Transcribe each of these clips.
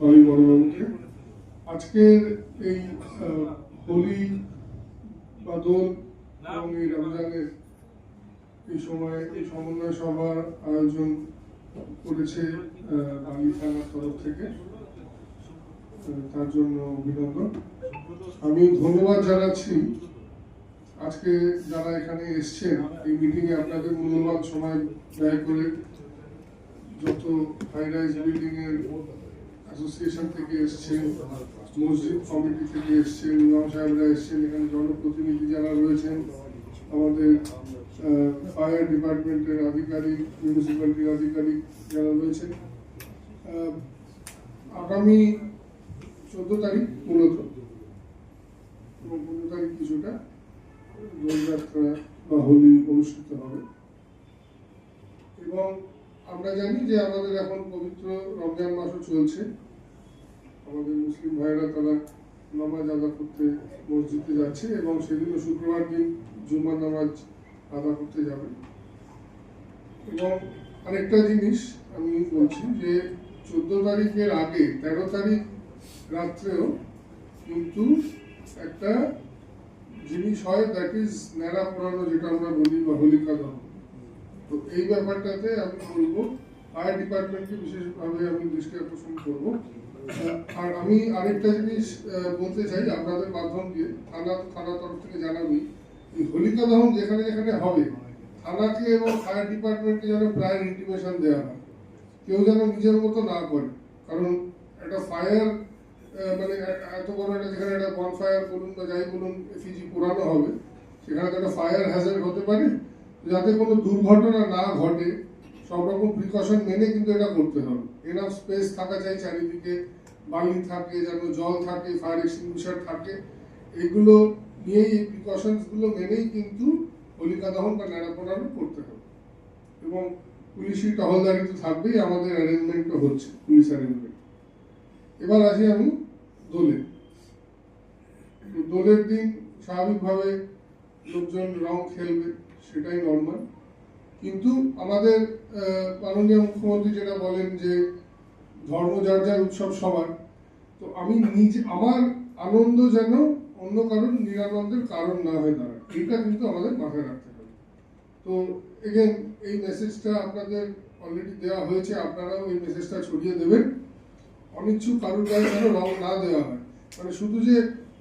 বাবি বড়বাবুকে আজকের এই হোলি বা দোল এবং এই রমজানের এই সময়, এই সমন্বয় সভার আয়োজন করেছে বালি থানার তরফ থেকে। তার জন্য অভিনন্দন। আমি ধন্যবাদ জানাচ্ছি আজকে যারা এখানে এসছেন, এই মিটিংয়ে আপনাদের মূল্যবান সময় ব্যয় করে যত হাই রাইজ বিল্ডিং এর অ্যাসোসিয়েশন থেকে এসছেন, মসজিদ কমিটি থেকে এসছেন, ইমাম সাহেবরা এসছেন, এখানে জনপ্রতিনিধি যারা রয়েছেন, আমাদের ফায়ার ডিপার্টমেন্টের আধিকারিক মিউনিসিপ্যালিটির আধিকারিক যারা রয়েছেন। আগামী চোদ্দ তারিখ মূলত, এবং পনেরো তারিখ কিছুটা দোলযাত্রা বা হোলি অনুষ্ঠিত হবে। আমরা জানি যে আমাদের এখন পবিত্র রমজান মাসও চলছে। আমাদের মুসলিম ভাইরা তারা নামাজ আদা করতে মসজিদে যাচ্ছে এবং সেদিনও শুক্রবার দিন জুম্মা নামাজ আদা করতে যাবে এবং আরেকটা জিনিস আমি বলছি যে চোদ্দ তারিখের আগে, তেরো তারিখ রাত্রেও কিন্তু একটা জিনিস হয় দ্যাট ইজ ন্যাড়া পোড়ানো, যেটা আমরা বলি বা হোলিকা দহন তো এই ব্যাপারটাতে আমি বলব ফায়ার ডিপার্টমেন্টকে বিশেষভাবে আমি দৃষ্টি আকর্ষণ করব। আর আমি আরেকটা জিনিস বলতে চাই আপনাদের মাধ্যম দিয়ে থানা থানা তরফ থেকে জানাবি এই হোলিকা দহন যেখানে যেখানে হবে, থানাকে এবং ফায়ার ডিপার্টমেন্টকে যেন প্রায় ইন্টিমেশন দেওয়া হয়। কেউ যেন নিজের মতো না করে। কারণ একটা ফায়ার মানে এত বড় একটা যেখানে একটা বন ফায়ার বলুন বা যাই বলুন এফিজি পোড়ানো হবে, সেখানে তো একটা ফায়ার হ্যাজার্ড হতে পারে। যাতে কোনো দুর্ঘটনা না ঘটে, সব রকম প্রিকশন মেনে কিন্তু এটা করতে হবে। এনাফ স্পেস থাকা চাই চারিদিকে, বালি থাকে, যেন জল থাকে ফায়ার এক্সটিংগুইশার থাকে। এগুলো নিয়েই, এই প্রিকশনসগুলো মেনেই কিন্তু হোলিকা দহন বা ন্যাড়া পোড়ানো করতে হবে। এবং পুলিশি টহলদারি তো থাকবেই, আমাদের অ্যারেঞ্জমেন্টও হচ্ছে, পুলিশ অ্যারেঞ্জমেন্ট এবার আসি আমি দোলে। দোলের দিন স্বাভাবিকভাবে লোকজন রং খেলবে, সেটাই নর্মাল কিন্তু আমাদের মাননীয় মুখ্যমন্ত্রী যেটা বলেন যে ধর্ম যার যার উৎসব সবার, তো আমি নিজে, আমার আনন্দ যেন অন্য কারণ নিরানন্দের কারণ না হয়ে দাঁড়ায়। এটা কিন্তু আমাদের মাথায় রাখতে হবে। তো এগেন এই মেসেজটা আপনাদের অলরেডি দেওয়া হয়েছে, আপনারাও এই মেসেজটা ছড়িয়ে দেবেন। অনিচ্ছুক কারোর যেন রং না দেওয়া হয়। মানে শুধু যে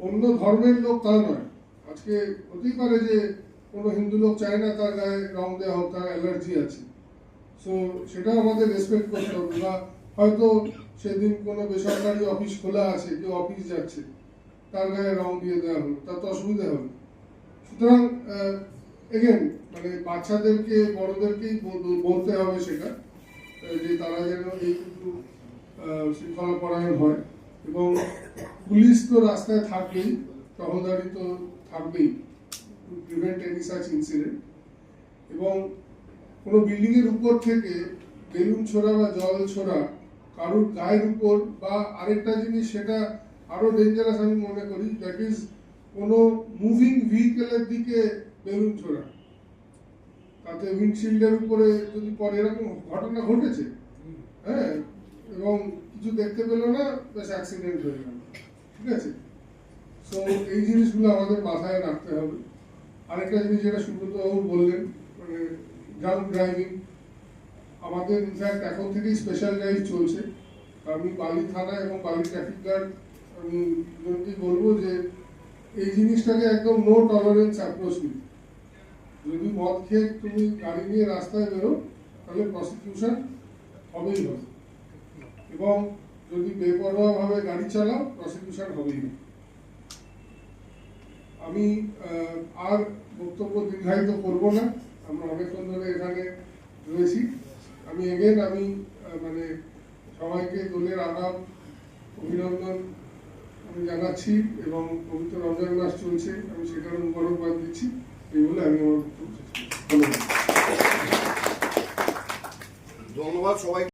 অন্য ধর্মের লোক তা নয় আজকে হতেই পারে যে কোনো হিন্দু লোক চায় না তার গায়ে রং দেওয়া হোক, তার অ্যালার্জি আছে। সো সেটাও আমাদের রেসপেক্ট করতে হবে। বা হয়তো সেদিন কোনো বেসরকারি অফিস খোলা আছে, কেউ অফিস যাচ্ছে, তার গায়ে রং দিয়ে দেওয়া হলো, তার তো অসুবিধা হবে। সুতরাং এগেন মানে বাচ্চাদেরকে, বড়দেরকেই বল- বলতে হবে সেটা যে তারা যেন এই কিন্তু শৃঙ্খলা পরায়ণ হয়। এবং পুলিশ তো রাস্তায় থাকবেই টহলদারি তো থাকবেই প্রিভেন্ট এনি সাচ ইনসিডেন্ট এবং কোনো বিল্ডিংয়ের উপর থেকে বেলুন ছোড়া বা জল ছোড়া কারোর গায়ের উপর বা আরেকটা জিনিস সেটা আরও ডেঞ্জারাস আমি মনে করি দ্যাট ইজ কোনো মুভিং ভেহিকেলের দিকে বেলুন ছোড়া। তাতে উইন্ডশিল্ডের উপরে যদি পরে এরকম ঘটনা ঘটেছে। হ্যাঁ এবং কিছু দেখতে পেল না বেশ অ্যাক্সিডেন্ট হয়ে গেল। ঠিক আছে? সো এই জিনিসগুলো আমাদের মাথায় রাখতে হবে। আরেকটা জিনিস যেটা সুব্রতবাবু বললেন মানে ড্রাঙ্ক ড্রাইভিং আমাদের ইনফ্যাক্ট এখন থেকেই স্পেশাল ড্রাইভ চলছে। আমি বালি থানা এবং বালি ট্রাফিক গার্ড আমি বলব যে, এই জিনিসটাকে একদম নো টলারেন্স অ্যাপ্রোচ নিতে যদি মদ খেয়ে তুমি গাড়ি নিয়ে রাস্তায় বেরো, তাহলে প্রসিকিউশন হবেই হবে। এবং যদি বেপরোয়াভাবে গাড়ি চালাও প্রসিকিউশন হবেই হবে। আমি আর বক্তব্য দীর্ঘায়িত করব না। আমরা অনেকক্ষণ ধরে এখানে রয়েছি। আমি এগেন আমি মানে সবাইকে দলের আগাম অভিনন্দন আমি জানাচ্ছি এবং পবিত্র রমজান মাস চলছে। আমি সেটারও মুবারকবাদ দিচ্ছি। এই বলে আমি আমার ধন্যবাদ। সবাই